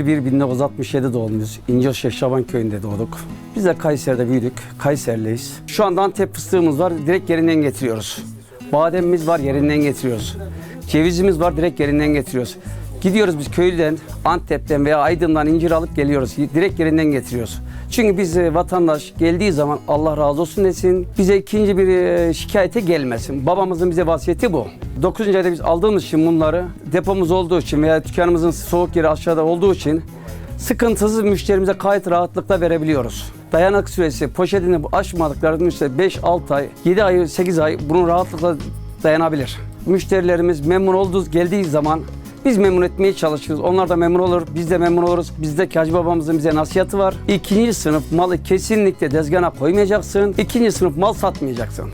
1-1-1967 doğumluyuz. İnceşehir Şaban köyünde doğduk. Biz de Kayseri'de büyüdük. Kayseriliyiz. Şu anda Antep fıstığımız var. Direkt yerinden getiriyoruz. Bademimiz var. Yerinden getiriyoruz. Cevizimiz var. Direkt yerinden getiriyoruz. Gidiyoruz biz köylüden, Antep'ten veya Aydın'dan incir alıp geliyoruz. Direkt yerinden getiriyoruz. Çünkü biz e, vatandaş geldiği zaman Allah razı olsun desin. Bize ikinci bir e, şikayete gelmesin. Babamızın bize vasiyeti bu. 9. ayda biz aldığımız için bunları depomuz olduğu için veya dükkanımızın soğuk yeri aşağıda olduğu için sıkıntısız müşterimize gayet rahatlıkla verebiliyoruz. Dayanak süresi poşetini aşmadıklarının işte 5-6 ay, 7 ay, 8 ay bunu rahatlıkla dayanabilir. Müşterilerimiz memnun olduğu geldiği zaman biz memnun etmeye çalışıyoruz. Onlar da memnun olur, biz de memnun oluruz. Bizdeki Hacı babamızın bize nasihatı var. İkinci sınıf malı kesinlikle tezgahına koymayacaksın. İkinci sınıf mal satmayacaksın.